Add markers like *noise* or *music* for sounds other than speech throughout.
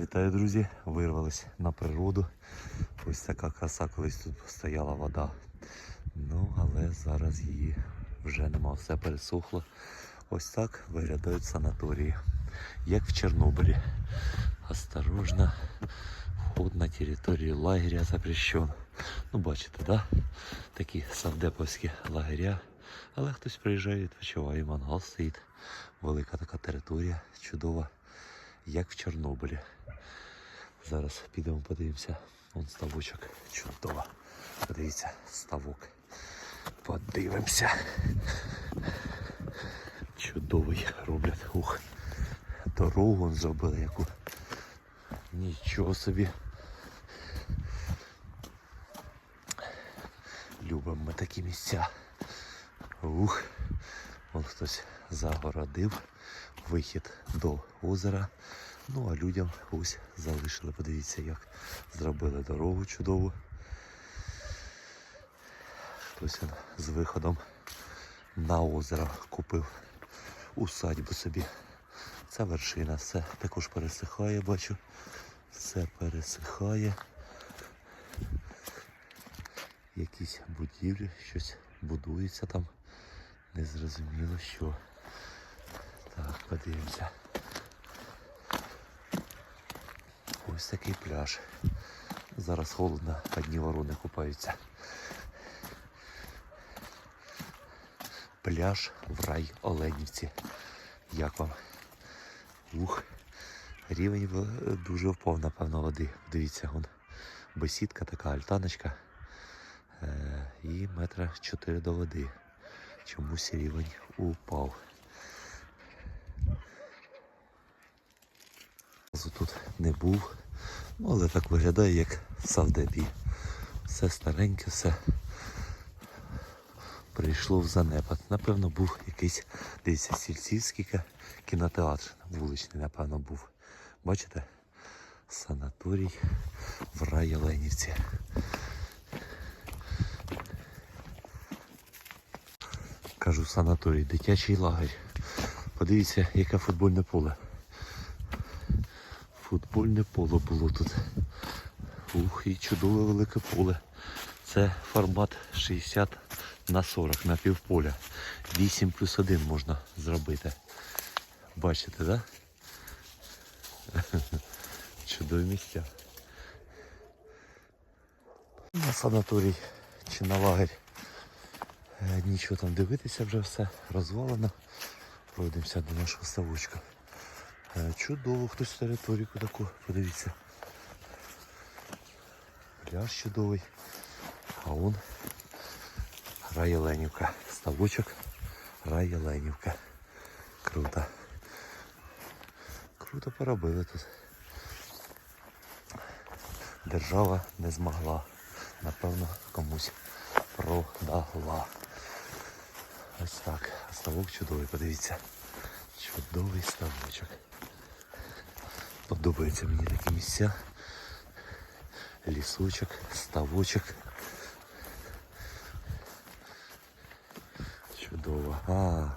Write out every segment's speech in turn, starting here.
Вітаю, друзі! Вирвались на природу. Ось така краса, колись тут стояла вода. Ну, але зараз її вже нема, все пересохло. Ось так виглядають санаторії, як в Чорнобилі. Осторожно, вход на територію лагеря запрещен. Ну, бачите, да? Такі савдеповські лагеря. Але хтось приїжджає, відпочиває, мангал стоїть. Велика така територія, чудова, як в Чорнобилі. Зараз підемо подивимося. Вон ставочок. Чудово. Подивіться, ставок. Подивимося. Чудовий роблять. Ух. Дорогу вон зробили яку. Нічого собі. Любимо ми такі місця. Ух. Вон хтось загородив вихід до озера. Ну а людям ось залишили. Подивіться, як зробили дорогу чудову. Хтось з виходом на озеро купив усадьбу собі. Це вершина, все також пересихає, бачу. Все пересихає. Якісь будівлі, щось будується там. Незрозуміло що. Так, подивимося. Ось такий пляж. Зараз холодно, одні ворони купаються. Пляж в рай Оленівці. Як вам? Ух. Рівень дуже впав, напевно, води. Дивіться, вон бесідка така, альтаночка. Е, і метра 4 до води. Чомусь рівень упав. Тут не був, ну, але так виглядає, як в Савдепі. Все стареньке, все прийшло в занепад. Напевно, був якийсь дивіться, сільцівський кінотеатр вуличний, напевно, був. Бачите? Санаторій в рай Оленівці. Кажу санаторій, дитячий лагерь. Подивіться, яке футбольне поле. Футбольне поле було тут. Ух, і чудове велике поле. Це формат 60 на 40 на півполя. 8 плюс 1 можна зробити. Бачите? Да? *laughs* Чудові місця. На санаторій чи на лагерь. Е, Нічого там дивитися вже все розвалено. Пройдемося до нашого ставочка. Е, Чудово, хтось територію таку, подивіться. Пляж чудовий. А он Рай Оленівка. Ставочок Рай Оленівка. Круто. Круто поробили тут. Держава не змогла. Напевно, комусь продала. Ось так. Ставок чудовий, подивіться. Чудовий ставочок. Подобаються мені такі місця. Лісочок, ставочок. Чудово. А,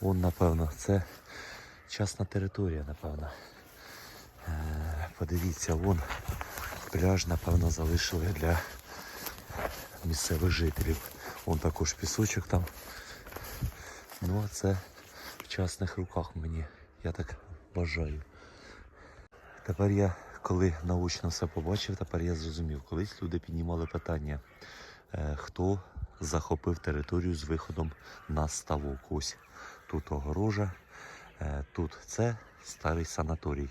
он, напевно, це частна територія, напевно. Е, подивіться, вон пляж, напевно, залишили для місцевих жителів. Вон також пісочок там. Ну а це частних руках мені. Я так вважаю. Тепер я, коли научно все побачив, тепер я зрозумів. Колись люди піднімали питання, е, хто захопив територію з виходом на ставок. Ось тут огорожа, е, тут це старий санаторій.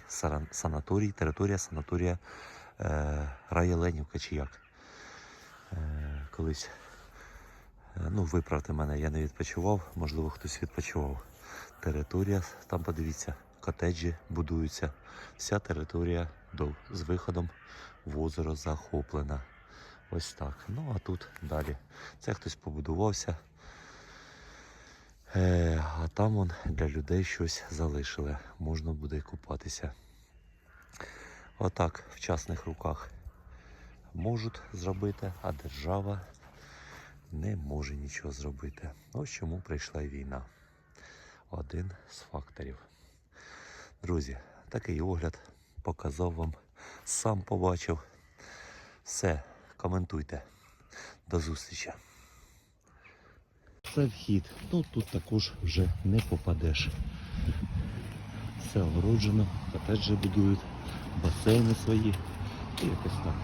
Санаторій, територія санаторія е, Рая Ленівка чи як. Колись, ну виправте мене, я не відпочивав, можливо хтось відпочивав. Територія, там подивіться, котеджі будуються. Вся територія з виходом в озеро захоплена. Ось так. Ну а тут далі. Це хтось побудувався. Е, а там он для людей щось залишили. Можна буде купатися. Отак в частних руках можуть зробити, а держава не може нічого зробити. Ось чому прийшла війна. Один з факторів. Друзі, такий огляд показав вам, сам побачив. Все, коментуйте. До зустрічі. Це вхід. Ну тут також вже не попадеш. Все огороджено, котеджі будують, басейни свої. І якось так.